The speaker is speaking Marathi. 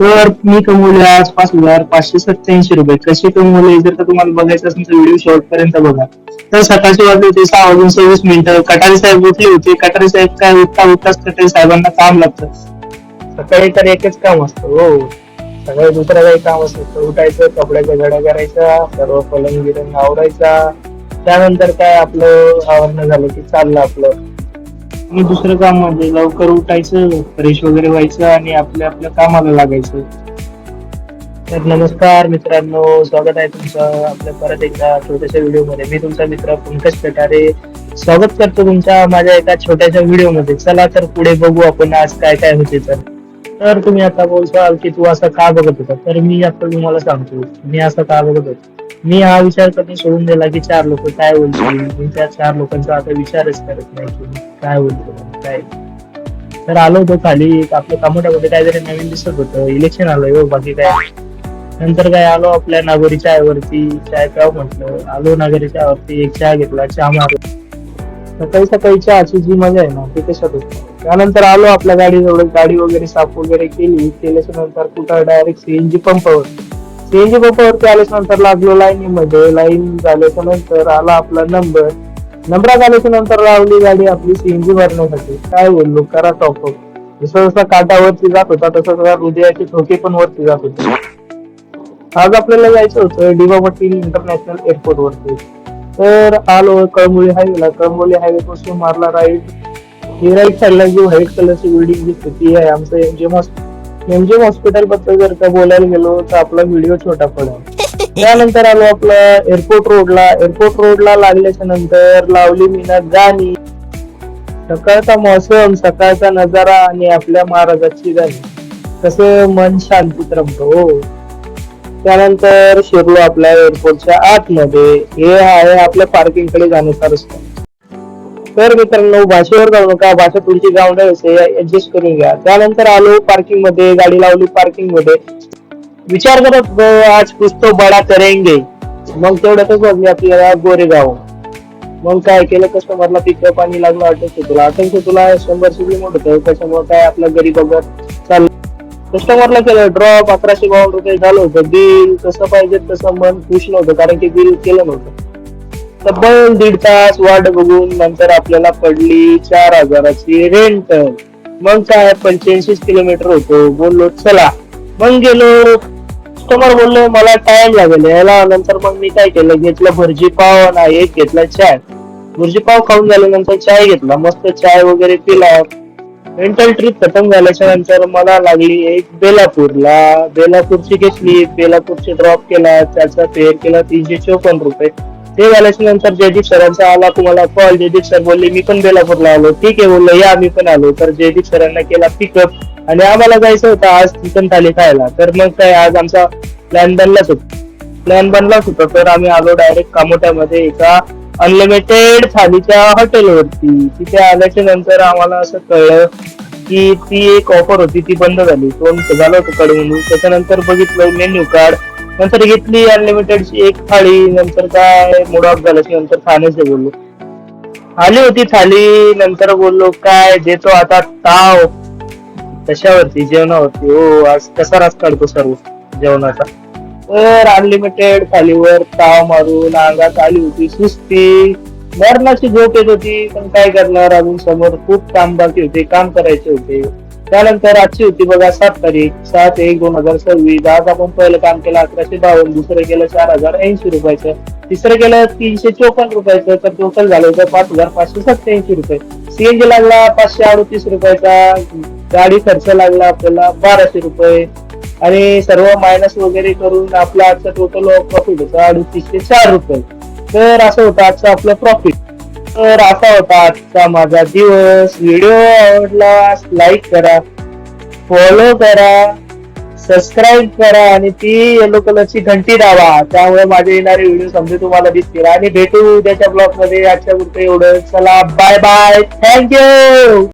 तर मी कमवले आज पाच हजार पाचशे सत्याऐंशी रुपये. कसे कमवले? जर का तुम्हाला बघायचं असेल तर व्हिडिओ शेवटपर्यंत बघा. तर सकाळचे वाजले होते सहा वाजून सव्वीस मिनिटं. कटारी साहेब उठले होते. कटारे साहेब काय उठता उठताच कटारे साहेबांना काम लागतं. सकाळी तर एकच काम असतं हो. सकाळी दुसरं काही काम असतं. उठायचं कपड्याच्या घडा करायच्या सर्व पलंग बिरंग आवरायचा. त्यानंतर काय आपलं आवरणं झालं की चाललं आपलं. आणि दुसरं काम म्हणजे लवकर उठायचं फ्रेश वगैरे व्हायचं आणि आपल्या आपल्या कामाला लागायचं. तर नमस्कार मित्रांनो स्वागत आहे तुमचं आपल्या परत एकदा छोट्याशा व्हिडिओमध्ये मी तुमचा मित्र पंकज पेटारे स्वागत करतो तुमच्या माझ्या एका छोट्याशा व्हिडिओमध्ये चला तर पुढे बघू आपण आज काय काय होते तर. तर तुम्ही आता बोलसाल की तू असं का बघत होता? तर मी आता तुम्हाला सांगतो. मी असं का बघत होतो? मी हा विचार कधी सोडून दिला की चार लोक काय बोलतील? मी त्या चार लोकांचा आता विचारच करत नाही की काय बोलतो काय? तर आलो होतो खाली आपल्या कामोट्यामध्ये काहीतरी नवीन दिसत होतं. इलेक्शन आलं हो बाकी काय? नंतर काय आलो आपल्या नागोरी चायवरती चाय प्याव म्हटलं. आलो नागोरी चायवरती एक चहा घेतला चहा मारला सकाळी सकाळी चहाची जी मजा आहे ना ती कशात होती? त्यानंतर आलो आपल्या गाडीजवळ गाडी वगैरे साफ वगैरे केली. केल्याच्यानंतर कुठं डायरेक्ट सीएनजी पंपावर सीएनजी पंपावरती आल्याच्यानंतर लागलो लाईनीमध्ये. लाईन झाल्याच्यानंतर आला आपला नंबर नंबरात आल्याच्यानंतर लावली गाडी आपली सीएनजी भरण्यासाठी. काय बोललो? करा टॉपअप जसं जसा काटावरती जात होता तसं तसा हृदयाचे ठोके पण वरती जात होते. आज आपल्याला जायचं होतं डिबा पाटील इंटरनॅशनल एअरपोर्ट वरती. तर आलो कळमोली हायवेला कळमोली हायवे पासून मारला राईट ही राईट साईडला जी व्हाईट कलरची बिल्डिंग दिसते ती आहे आमचं एमजीएम म्हणजे एमजीएम हॉस्पिटलबद्दल जर का बोलायला गेलो तर आपला व्हिडिओ छोटा पडेल त्यानंतर आलो आपला एअरपोर्ट रोडला एअरपोर्ट रोडला लागल्याच्या नंतर लावली मीना गाणी. सकाळचा मौसम सकाळचा नजारा आणि आपल्या महाराजाची गाणी. कसं मन शांतीत रमतो हो. त्यानंतर शिरलो आपल्या एअरपोर्टच्या आतमध्ये. हे आहे आपल्या पार्किंगकडे जाण्याचा रस्ता. तर मित्रांनो भाषेवर जाऊ नका भाषा तुमची गावंड असे ऍडजस्ट करून घ्या. त्यानंतर आलो पार्किंगमध्ये गाडी लावली पार्किंगमध्ये. विचार करत आज पुस्तक बडा करेंगे मग तेवढ्यातच वाजले आपल्याला गोरेगाव. मग काय केलं कस्टमरला पिकअप आणि लागलं अटक तुला अटक तुला शंभर सीबी मोठ होतं त्याच्यामुळे काय आपलं गरीब बघत चाललं. कस्टमरला केलं ड्रॉप अकराशे बावन्न रुपये झालं होतं. बिल कसं पाहिजे तसं मन खुश नव्हतं कारण की बिल केलं नव्हतं. तब्बल दीड तास वाट बघून नंतर आपल्याला पडली चार हजाराची रेंट मग काय पंच्याऐंशी किलोमीटर होतो. बोललो चला. मग गेलो. कस्टमर बोललो मला टाइम लागेल यायला. नंतर मग मी काय केलं घेतलं भरजी पाव ना एक घेतला चाय. भुर्जी पाव खाऊन झाल्यानंतर चाय घेतला. मस्त चाय वगैरे पिला. मेंटल ट्रिप खतम झाल्याच्यानंतर मला लागली एक बेलापूरला. बेलापूरची घेतली. बेलापूरची ड्रॉप केला. त्याचा फेअर केला तीनशे चौपन्न रुपये. ते झाल्याच्यानंतर जयदीप सरांचा आला तुम्हाला कॉल जयदीप सर बोलले मी पण बेलापूरला आलो. ठीक आहे बोललो या मी पण आलो. तर जयदीप सरांना केला पिकअप आणि आम्हाला जायचं होतं आज चिकन थाली खायला. तर मग काय आज आमचा प्लॅन बनलाच होता. प्लॅन बनलाच होता. तर आम्ही आलो डायरेक्ट कामोट्यामध्ये एका अनलिमिटेड थालीच्या हॉटेलवरती तिथे आल्याच्यानंतर आम्हाला असं कळलं की ती एक ऑफर होती ती बंद झाली. दोन झालं होतं कडे म्हणून त्याच्यानंतर बघितलं मेन्यू कार्ड नंतर घेतली अनलिमिटेडची एक थाळी नंतर काय मूड ऑफ झाल्याच्यानंतर खाण्याचे बोललो. आली होती थाली नंतर बोललो काय देतो आता ताव. कशावरती? जेवणावरती. हो आज कसा रास काढतो सर्व जेवणाचा? तर अनलिमिटेड थालीवर ताव मारून अंगात आली होती सुस्ती. मरणाची झोप येत होती पण काय करणार? अजून समोर खूप काम बाकी होते काम करायचे होते. त्यानंतर आजची होती बघा सात तारीख सात एक दोन हजार सव्वीस. आज आपण पहिलं काम केलं अकराशे बावन्न दुसरं केलं चार हजार ऐंशी रुपयाचं. तिसरं केलं तीनशे चोपन्न रुपयाचं तर टोटल झालं होतं पाच हजार पाचशे सत्याऐंशी रुपये. सीएनजी लागला पाचशे अडतीस रुपयाचा. गाडी खर्च लागला आपल्याला बाराशे रुपये. आणि सर्व मायनस वगैरे करून आपला आजचा टोटल प्रॉफिट होता अडतीसशे चार रुपये. तर असं होतं आजचं आपलं प्रॉफिट तर असा होता आजचा माझा दिवस. व्हिडिओ आवडला लाईक करा फॉलो करा सबस्क्राईब करा आणि ती येलो कलरची घंटी दावा त्यामुळे माझे येणारे व्हिडिओ समजे तुम्हाला दिसतील. आणि भेटू उद्याच्या ब्लॉगमध्ये. आजच्या पुरते एवढं चला बाय बाय थँक्यू